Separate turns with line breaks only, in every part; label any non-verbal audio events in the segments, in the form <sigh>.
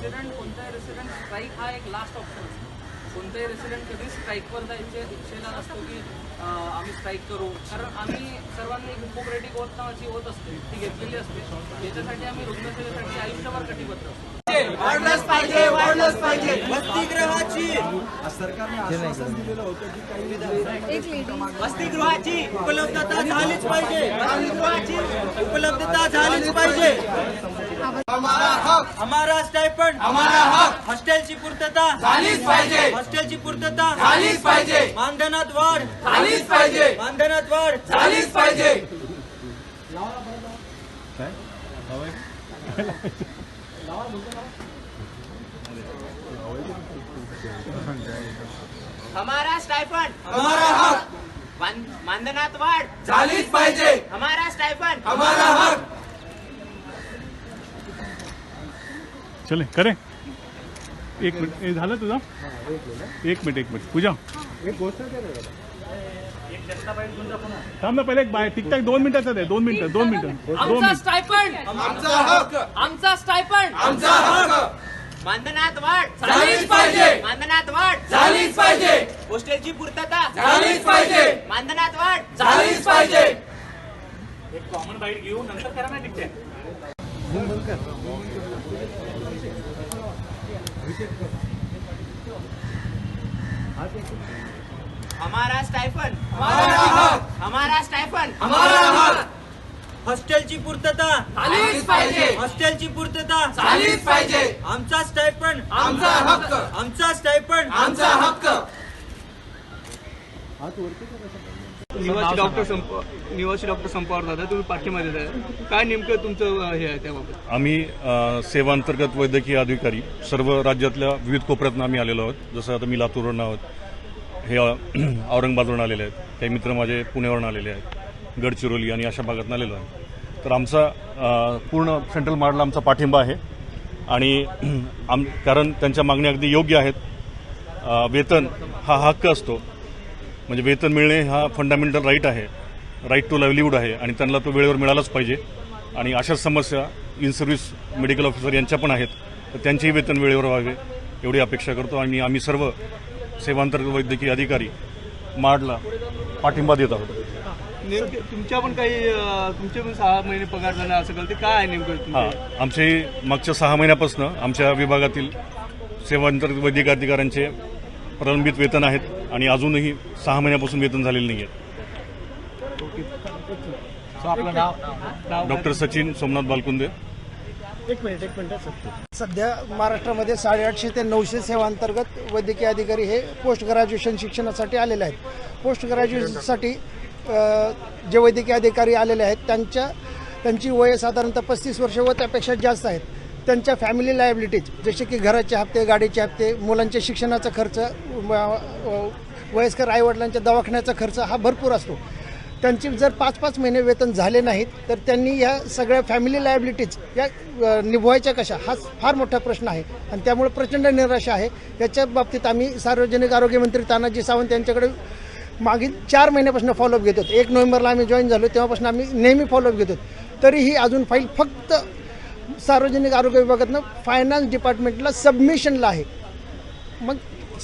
Resident कोणताही resident strike हा एक लास्ट ऑप्शन असतो. कोणताही रेसिडेंट कधीच स्ट्राईकवर जायचे इच्छेला नसतो की आम्ही स्ट्राईक करू. कारण आम्ही सर्वांनी हिपोक्रेटिक ओथ नावाची ओथ असते. ती घेतलेली असते. त्याच्यासाठी आम्ही रुग्णसेवेसाठी आयुष्यभर कटिबद्ध असतो.
वाढलंच पाहिजे वाढलंच पाहिजे. वसतिगृहाची.
सरकारने आश्वासन दिलेलं होतं की काही
वसतिगृहाची उपलब्धता झालीच पाहिजे. वसतिगृहाची उपलब्धता झालीच पाहिजे. हमारा स्टायपंड हमारा हक. हॉस्टेलची पूर्तता. झालीच पाहिजे. हॉस्टेलची पूर्तता झालीच पाहिजे. मानधनात वाढ झालीच पाहिजे. मानधनात वाढ झालीच पाहिजे.
हमारा स्टायफंड
हमारा हक.
मानधनात वाढ.
झालीच पाहिजे.
हमारा स्टायफंड
हमारा हक.
चले करे. एक मिनिट. हे झालं तुझं? एक मिनिट एक मिनिट. पूजा. थांब ना पहिले एक बाय टिकटॅक दोन मिनिटाचं दे. दोन मिनिटं दोन मिनिटं. दोन
आमचा
मिनिट.
स्टायपंड
आमचा हक
आमचा स्टायपंड
आमचा हक
मानधनात वाढ.
झालीच पाहिजे.
मानधनात वाढ.
झालीच पाहिजे.
हॉस्टेलची पूर्तता.
झालीच पाहिजे.
मानधनात वाढ.
झालीच पाहिजे.
एक कॉमन बाईट घेऊ. नंतर करा ना टिकटॅक
हमारा स्टायफंड
हमारा हक।
हमारा स्टायफंड
हमारा हक।
हॉस्टेलची पूर्तता।
झालीच पाहिजे।
हॉस्टेलची पूर्तता।
झालीच पाहिजे।
आमचा स्टायफंड
आमचा हक्क।
आमचा स्टायफंड
आमचा हक्क।
निवासी डॉक्टर संप निवासी डॉक्टर संपावर दादा तुम्ही पाठीमध्ये काय नेमकं तुमचं हे आहे त्याबाबत?
आम्ही सेवांतर्गत वैद्यकीय अधिकारी सर्व राज्यातल्या विविध कोपऱ्यातून आम्ही आलेलो आहोत. जसं आता मी लातूरवरून आहोत हे <clears throat> औरंगाबादवरून आलेले आहेत. काही मित्र माझे पुण्यावरून आलेले आहेत. गडचिरोली आणि अशा भागातून आलेलो आहे. तर आमचा पूर्ण सेंट्रल मार्डला आमचा पाठिंबा आहे. आणि <clears throat> आम कारण त्यांच्या मागण्या अगदी योग्य आहेत. वेतन हा हक्क असतो. म्हणजे वेतन मिळणे हा फंडामेंटल राईट आहे. राईट टू लाईव्हलीहूड आहे आणि त्यांना तो वेळेवर मिळालाच पाहिजे. आणि अशाच समस्या इन सर्व्हिस मेडिकल ऑफिसर यांच्या पण आहेत. तर त्यांचेही वेतन वेळेवर व्हावे एवढी अपेक्षा करतो. आणि आम्ही सर्व सेवांतर्गत वैद्यकीय अधिकारी माडला पाठिंबा देत आहोत.
तुमच्या पण काही तुमचे पण सहा महिने पगार झाला असं कळते? काय नेमकं
हां आमचे मागच्या सहा महिन्यापासून आमच्या विभागातील सेवांतर्गत वैद्यकीय अधिकाऱ्यांचे प्रलंबित वेतन आहेत आणि अजूनही सहा महिन्यापासून वेतन झालेलं नाही आहे
आपलं नाव?
डॉक्टर सचिन सोमनाथ बालकुंदे.
एक मिनिट एक मिनिट सध्या महाराष्ट्रामध्ये साडेआठशे ते नऊशे सेवांतर्गत वैद्यकीय अधिकारी हे पोस्ट ग्रॅज्युएशन शिक्षणासाठी आलेले आहेत. पोस्ट ग्रॅज्युएशनसाठी जे वैद्यकीय अधिकारी आलेले आहेत त्यांच्या त्यांची वय साधारणतः पस्तीस वर्ष व त्यापेक्षा जास्त आहेत. त्यांच्या फॅमिली लायबिलिटीज जसे की घराचे हप्ते गाडीचे हप्ते मुलांच्या शिक्षणाचा खर्च वयस्कर आईवडिलांच्या दवाखान्याचा खर्च हा भरपूर असतो. त्यांची जर पाच पाच महिने वेतन झाले नाहीत तर त्यांनी या सगळ्या फॅमिली लायबिलिटीज या निभवायच्या कशा? हा फार मोठा प्रश्न आहे. आणि त्यामुळे प्रचंड निराशा आहे. याच्या बाबतीत आम्ही सार्वजनिक आरोग्यमंत्री तानाजी सावंत यांच्याकडे मागील चार महिन्यापासून फॉलोअप घेतो एक नोव्हेंबरला आम्ही जॉईन झालो तेव्हापासून आम्ही नेहमी फॉलोअप घेतो तरीही अजून फाईल फक्त सार्वजनिक आरोग्य विभागातनं फायनान्स डिपार्टमेंटला सबमिशनला आहे. मग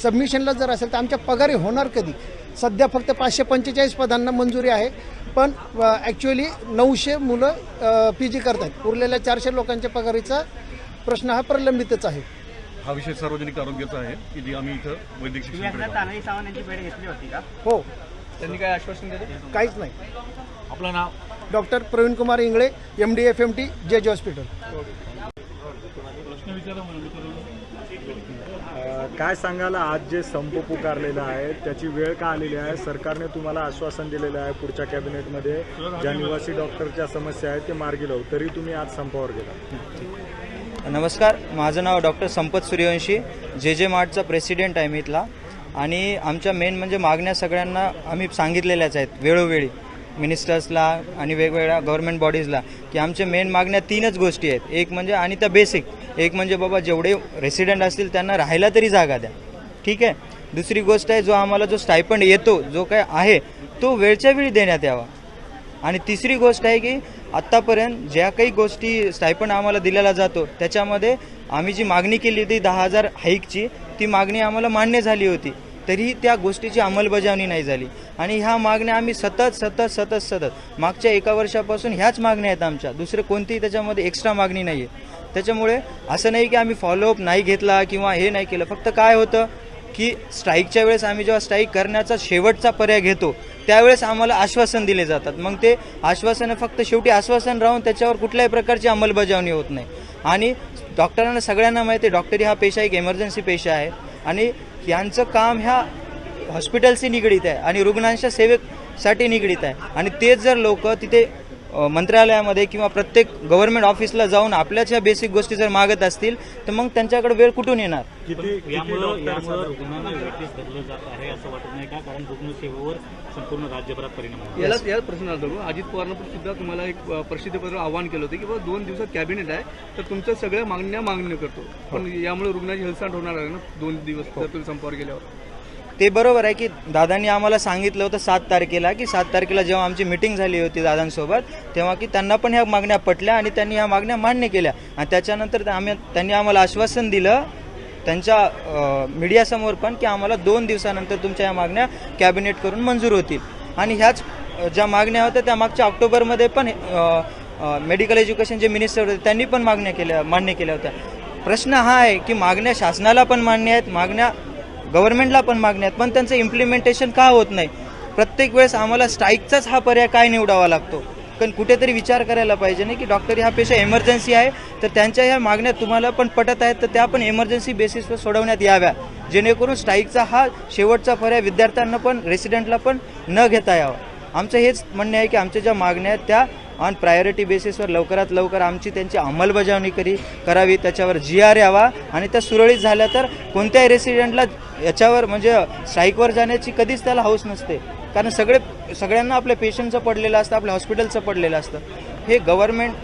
सबमिशनला जर असेल तर आमच्या पगारी होणार कधी? सध्या फक्त पाचशे पंचेचाळीस पदांना मंजुरी आहे. पण ॲक्च्युअली नऊशे मुलं पी जी करतात उरलेल्या चारशे लोकांच्या पगारीचा प्रश्न हा प्रलंबितच आहे.
हा विषय सार्वजनिक आरोग्याचा आहे. की जी आम्ही इथं वैद्यकीय शिक्षण
तानाजी सावंत यांची भेट घेतली होती का?
हो.
त्यांनी काय आश्वासन दिलं?
काहीच नाही.
आपलं नाव?
Doctor Pravin Kumar Ingle M D F M T J J hospital
प्रश्न विचारा मला विचारा
अ, काय सांगाल? आज जे संप पुकारलेला आहे त्याची वेळ का आलेली आहे? सरकारने तुम्हाला आश्वासन दिलेलं आहे पुढच्या कॅबिनेटमध्ये. ज्या निवासी डॉक्टरच्या समस्या आहेत ते मार्गी लावू. तरी तुम्ही आज संपावर गेला.
नमस्कार. माझं नाव डॉक्टर संपत सूर्यवंशी. जे जे मार्टचा प्रेसिडेंट आहे मी इथला. आणि आमच्या मेन म्हणजे मागण्या सगळ्यांना आम्ही सांगितलेल्याच आहेत वेळोवेळी. मिनिस्टर्सला आणि वेगवेगळ्या गव्हर्नमेंट बॉडीजला की आमच्या मेन मागण्या तीनच गोष्टी आहेत. एक म्हणजे आणि त्या बेसिक एक म्हणजे बाबा जेवढे रेसिडेंट असतील त्यांना राहायला तरी जागा द्या. ठीक आहे? दुसरी गोष्ट आहे जो आम्हाला जो स्टायपंड येतो जो काय आहे तो वेळच्या वेळी देण्यात यावा. आणि तिसरी गोष्ट आहे की आत्तापर्यंत ज्या काही गोष्टी स्टायपंड आम्हाला दिलेला जातो त्याच्यामध्ये आम्ही जी मागणी केली होती दहा हजार हाईकची ती मागणी आम्हाला मान्य झाली होती. तरीही त्या गोष्टीची अंमलबजावणी नाही झाली. आणि ह्या मागण्या आम्ही सतत सतत सतत सतत मागच्या एका वर्षापासून ह्याच मागण्या आहेत आमच्या. दुसरे कोणतीही त्याच्यामध्ये एक्स्ट्रा मागणी नाही आहे त्याच्यामुळे असं नाही की आम्ही फॉलोअप नाही घेतला किंवा हे नाही केलं. फक्त काय होतं की स्ट्राईकच्या वेळेस आम्ही जेव्हा स्ट्राईक करण्याचा शेवटचा पर्याय घेतो त्यावेळेस आम्हाला आश्वासन दिले जातात. मग ते आश्वासनं फक्त शेवटी आश्वासन राहून त्याच्यावर कुठल्याही प्रकारची अंमलबजावणी होत नाही. आणि डॉक्टरांना सगळ्यांना माहिती आहे डॉक्टरी हा पेशा एक एमर्जन्सी पेशा आहे. आणि यांचं काम ह्या हॉस्पिटलशी निगडीत आहे आणि रुग्णांच्या सेवेसाठी निगडीत आहे. आणि तेच जर लोक तिथे मंत्रालयामध्ये किंवा प्रत्येक गव्हर्नमेंट ऑफिसला जाऊन आपल्याच ह्या बेसिक गोष्टी जर मागत असतील तर मग त्यांच्याकडे वेळ कुठून येणार?
याला या प्रश्नाला धरून अजित पवारनं पण सुद्धा तुम्हाला एक प्रसिद्धीपत्र आवाहन केलं होतं की बाबा दोन दिवसात कॅबिनेट आहे तर तुमच्या सगळ्या मागण्या मागण्या करतो. पण यामुळे रुग्णाची हेळसांड होणार आहे ना? दोन दिवस जर तुम्ही संपावर गेल्यावर.
ते बरोबर आहे की दादांनी आम्हाला सांगितलं होतं सात तारखेला की सात तारखेला जेव्हा आमची मिटिंग झाली होती दादांसोबत तेव्हा की त्यांना पण ह्या मागण्या पटल्या आणि त्यांनी ह्या मागण्या मान्य केल्या. आणि त्याच्यानंतर आम्ही त्यांनी आम्हाला आश्वासन दिलं त्यांच्या मीडियासमोर पण की आम्हाला दोन दिवसानंतर तुमच्या ह्या मागण्या कॅबिनेट करून मंजूर होतील. आणि ह्याच ज्या मागण्या होत्या त्या मागच्या ऑक्टोबरमध्ये पण मेडिकल एज्युकेशन जे मिनिस्टर होते त्यांनी पण मागण्या केल्या मान्य केल्या होत्या. प्रश्न हा आहे की मागण्या शासनाला पण मान्य आहेत मागण्या गव्हर्नमेंटला पण मागण्या आहेत पण त्यांचं इम्प्लिमेंटेशन का होत नाही? प्रत्येक वेळेस आम्हाला स्ट्राईकचाच हा पर्याय काय निवडावा लागतो? कारण कुठेतरी विचार करायला पाहिजे नाही की डॉक्टर हा पेशा एमर्जन्सी आहे तर त्यांच्या ह्या मागण्या तुम्हाला पण पटत आहेत तर त्या पण एमर्जन्सी बेसिसवर सोडवण्यात याव्या. जेणेकरून स्ट्राईकचा हा शेवटचा पर्याय विद्यार्थ्यांना पण रेसिडेंटला पण न घेता यावा. आमचं हेच म्हणणे आहे की आमच्या ज्या मागण्या आहेत त्या ऑन प्रायोरिटी बेसिसवर लवकरात लवकर आमची त्यांची अंमलबजावणी करी करावी त्याच्यावर जी आर यावा. आणि त्या सुरळीत झाल्या तर कोणत्याही रेसिडेंटला याच्यावर म्हणजे स्ट्राईकवर जाण्याची कधीच त्याला हौस नसते. कारण सगळे सगळ्यांना आपल्या पेशंटचं पडलेलं असतं आपल्या हॉस्पिटलचं पडलेलं असतं. हे गव्हर्नमेंट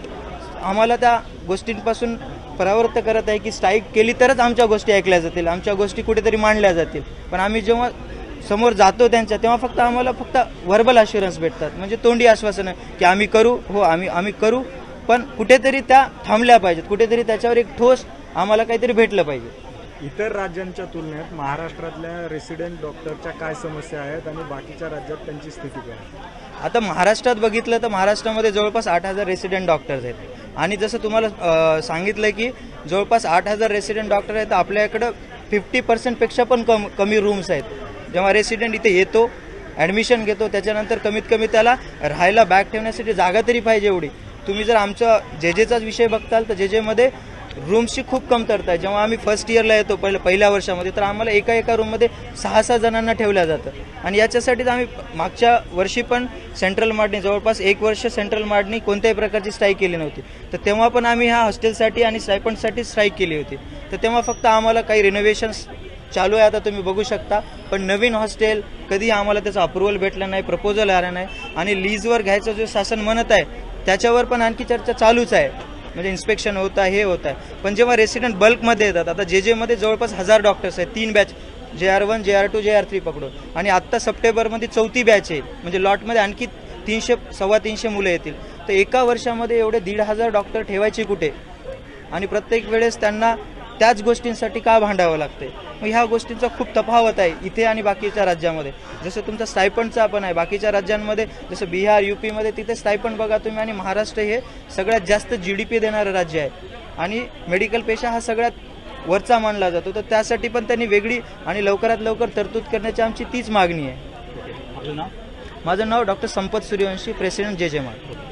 आम्हाला त्या गोष्टींपासून परावृत्त करत आहे की स्ट्राईक केली तरच आमच्या गोष्टी ऐकल्या जातील आमच्या गोष्टी कुठेतरी मांडल्या जातील. पण आम्ही जेव्हा समोर जातो त्यांच्या तेव्हा फक्त आम्हाला फक्त व्हर्बल अश्युरन्स भेटतात. म्हणजे तोंडी आश्वासनं की आम्ही करू हो आम्ही आम्ही करू पण कुठेतरी त्या थांबल्या पाहिजेत. कुठेतरी त्याच्यावर एक ठोस आम्हाला काहीतरी भेटलं पाहिजे.
इतर राज्यांच्या तुलनेत महाराष्ट्रातल्या रेसिडेंट डॉक्टरच्या काय समस्या आहेत आणि बाकीच्या राज्यात त्यांची स्थिती काय आहे?
आता महाराष्ट्रात बघितलं तर महाराष्ट्रामध्ये जवळपास आठ हजार रेसिडेंट डॉक्टर्स आहेत. आणि जसं तुम्हाला सांगितलं की जवळपास आठ हजार रेसिडेंट डॉक्टर आहेत आपल्याकडं फिफ्टी पर्सेंटपेक्षा पण कम कमी रूम्स आहेत. जेव्हा रेसिडेंट इथे येतो ॲडमिशन घेतो त्याच्यानंतर कमीत कमी त्याला राहायला बॅग ठेवण्यासाठी जागा तरी पाहिजे एवढी. तुम्ही जर आमचं जे जेचाच विषय बघताल तर जे जेमध्ये रूम्सची खूप कमतरता आहे. जेव्हा आम्ही फर्स्ट इयरला येतो पहिलं पहिल्या वर्षामध्ये तर आम्हाला एका एका रूममध्ये सहा सहा जणांना ठेवलं जातं. आणि याच्यासाठीच आम्ही मागच्या वर्षी पण सेंट्रल मार्डनी जवळपास एक वर्ष सेंट्रल मार्डनी कोणत्याही प्रकारची स्ट्राईक केली नव्हती. तर तेव्हा पण आम्ही ह्या हॉस्टेलसाठी आणि स्टायपंडसाठी स्ट्राईक केली होती. तर तेव्हा फक्त आम्हाला काही रिनोव्हेशन्स चालू आहे आता तुम्ही बघू शकता. पण नवीन हॉस्टेल कधी आम्हाला त्याचं अप्रुव्हल भेटलं नाही प्रपोजल आलं नाही. आणि लीजवर घ्यायचं जो शासन म्हणत आहे त्याच्यावर पण आणखी चर्चा चालूच आहे. म्हणजे इन्स्पेक्शन होत आहे हे होत आहे. पण जेव्हा रेसिडेंट बल्कमध्ये येतात आता जे जेमध्ये जवळपास हजार डॉक्टर्स आहेत तीन batch J R one J R two J R three पकडून. आणि आत्ता सप्टेंबरमध्ये चौथी बॅच आहे. म्हणजे लॉटमध्ये आणखी तीनशे सव्वा तीनशे मुलं येतील. तर एका वर्षामध्ये एवढे दीड हजार डॉक्टर ठेवायचे कुठे? आणि प्रत्येक वेळेस त्यांना त्याच गोष्टींसाठी का भांडावं लागते मग ह्या गोष्टींचा खूप तफावत आहे इथे आणि बाकीच्या राज्यामध्ये. जसं तुमचा स्टायपंडचा पण आहे बाकीच्या राज्यांमध्ये जसं बिहार युपीमध्ये तिथे स्टायपंड बघा तुम्ही आणि महाराष्ट्र हे सगळ्यात जास्त जी डी पी देणारं राज्य आहे. आणि मेडिकल पेशा हा सगळ्यात वरचा मानला जातो. तर त्यासाठी पण त्यांनी वेगळी आणि लवकरात लवकर तरतूद करण्याची आमची तीच मागणी आहे. माझं नाव डॉक्टर संपत सूर्यवंशी प्रेसिडेंट जे जे मार्ग